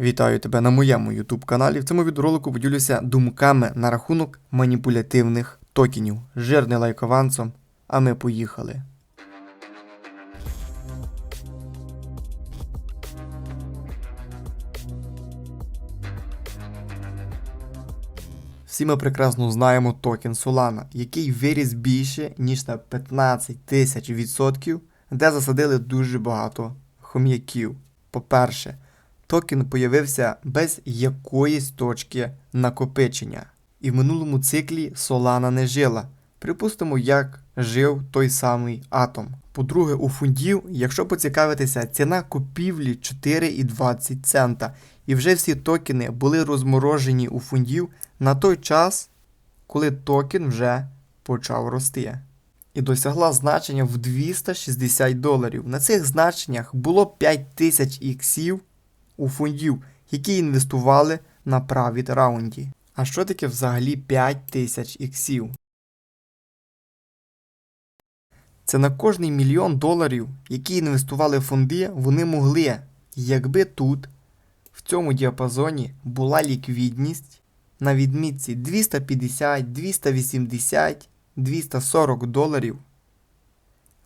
Вітаю тебе на моєму YouTube каналі. В цьому відеоролику поділюся думками на рахунок маніпулятивних токенів. Жирний лайк авансом, а ми поїхали. Всі ми прекрасно знаємо токен Solana, який виріс більше, ніж на 15 тисяч відсотків, де засадили дуже багато хом'яків. По-перше, токен появився без якоїсь точки накопичення. І в минулому циклі Solana не жила. Припустимо, як жив той самий атом. По-друге, у фундів, якщо поцікавитися, ціна купівлі 4,20 цента. І вже всі токени були розморожені у фундів на той час, коли токен вже почав рости. І досягла значення в 260 доларів. На цих значеннях було 5000 іксів у фондів, які інвестували на правіт раунді. А що таке взагалі 5000 іксів? Це на кожний мільйон доларів, які інвестували фонди, вони могли, якби тут, в цьому діапазоні, була ліквідність на відмітці 250, 280, 240 доларів,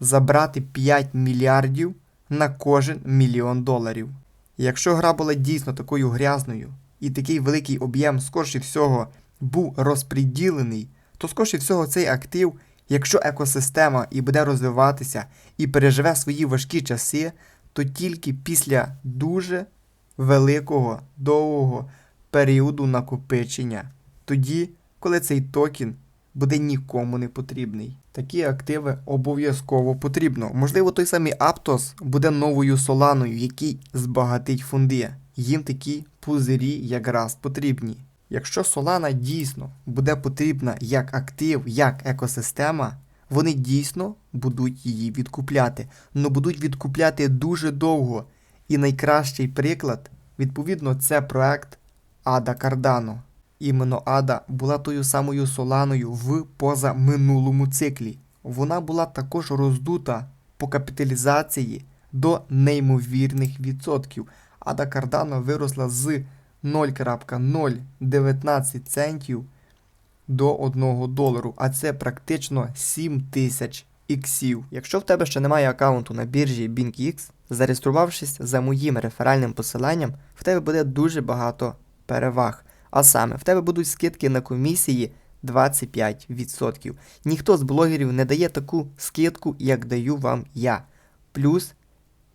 забрати 5 мільярдів на кожен мільйон доларів. Якщо гра була дійсно такою грязною і такий великий об'єм, скорше всього, був розподілений, то скорше всього цей актив, якщо екосистема і буде розвиватися і переживе свої важкі часи, то тільки після дуже великого довгого періоду накопичення, тоді, коли цей токен буде нікому не потрібний. Такі активи обов'язково потрібно. Можливо, той самий Aptos буде новою соланою, який збагатить фонди. Їм такі пузирі якраз потрібні. Якщо Solana дійсно буде потрібна як актив, як екосистема, вони дійсно будуть її відкупляти. Но будуть відкупляти дуже довго. І найкращий приклад, відповідно, це проект Ада Cardano. Іменно Ада була тою самою Соланою в позаминулому циклі. Вона була також роздута по капіталізації до неймовірних відсотків. Ада Cardano виросла з 0,019 центів до 1 долару, а це практично 7 тисяч іксів. Якщо в тебе ще немає аккаунту на біржі BinkX, зареєструвавшись за моїм реферальним посиланням, в тебе буде дуже багато переваг. А саме, в тебе будуть скидки на комісії 25%. Ніхто з блогерів не дає таку скидку, як даю вам я. Плюс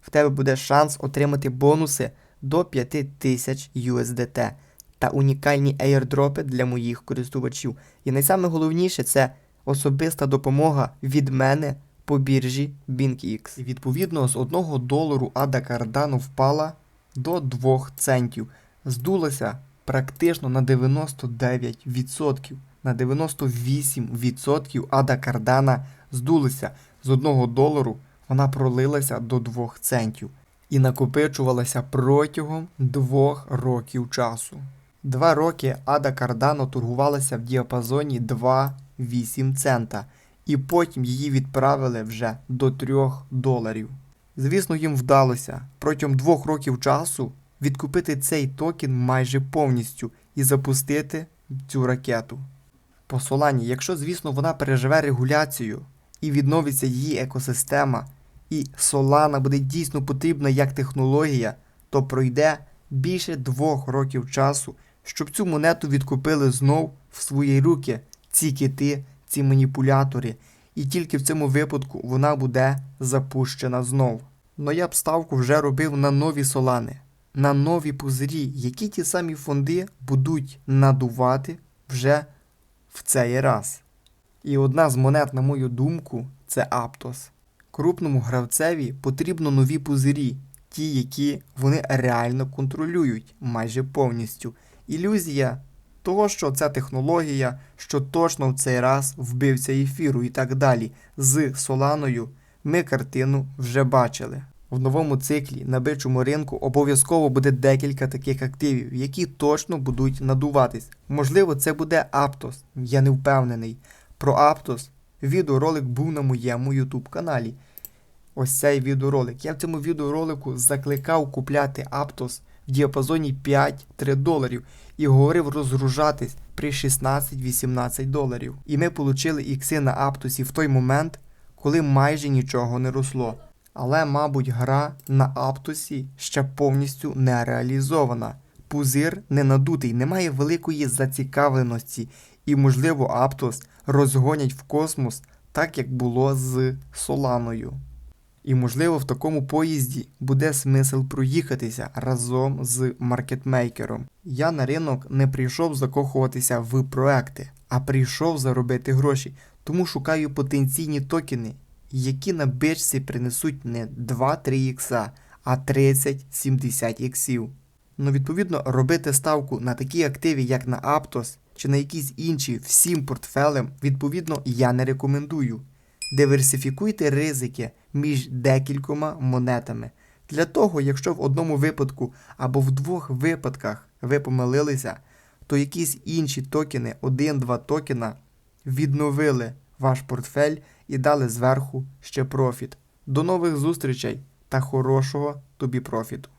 в тебе буде шанс отримати бонуси до 5000 USDT та унікальні airdропи для моїх користувачів. І найсайголовніше це особиста допомога від мене по біржі BinkX. І відповідно з 1 долару Ада Cardano впала до 2 центів. Здулася практично на 99%. На 98% Ада Кардана здулися. З 1 долару вона пролилася до 2 центів і накопичувалася протягом 2 років часу. Два роки Ада Кардано торгувалася в діапазоні 2,8 цента, і потім її відправили вже до 3 доларів. Звісно, їм вдалося протягом двох років часу відкупити цей токен майже повністю і запустити цю ракету. По Solana, якщо, звісно, вона переживе регуляцію і відновиться її екосистема, і Solana буде дійсно потрібна як технологія, то пройде більше двох років часу, щоб цю монету відкупили знов в свої руки ці кити, ці маніпулятори, і тільки в цьому випадку вона буде запущена знов. Но я б ставку вже робив на нові солани, на нові пузирі, які ті самі фонди будуть надувати вже в цей раз. І одна з монет, на мою думку, це Aptos. Крупному гравцеві потрібно нові пузирі, ті, які вони реально контролюють майже повністю. Ілюзія того, що це технологія, що точно в цей раз вбився ефіру і так далі. З Соланою ми картину вже бачили. В новому циклі на бичому ринку обов'язково буде декілька таких активів, які точно будуть надуватись. Можливо, це буде Aptos, я не впевнений. Про Aptos відеоролик був на моєму YouTube каналі. Ось цей відеоролик. Я в цьому відеоролику закликав купляти Aptos в діапазоні 5-3 доларів і говорив розгружатись при 16-18 доларів. І ми отримали ікси на Аптосі в той момент, коли майже нічого не росло. Але, мабуть, гра на Аптосі ще повністю не реалізована. Пузир не надутий, немає великої зацікавленості, і, можливо, Аптос розгонять в космос, так як було з Соланою. І, можливо, в такому поїзді буде смисл проїхатися разом з маркетмейкером. Я на ринок не прийшов закохуватися в проекти, а прийшов заробити гроші, тому шукаю потенційні токени, які на бичці принесуть не 2-3 ікса, а 30-70 іксів. Ну, відповідно, робити ставку на такі активи, як на Aptos чи на якісь інші всім портфелем, відповідно, я не рекомендую. Диверсифікуйте ризики між декількома монетами. Для того, якщо в одному випадку або в двох випадках ви помилилися, то якісь інші токени, один-два токена, відновили ваш портфель і дали зверху ще профіт. До нових зустрічей та хорошого тобі профіту!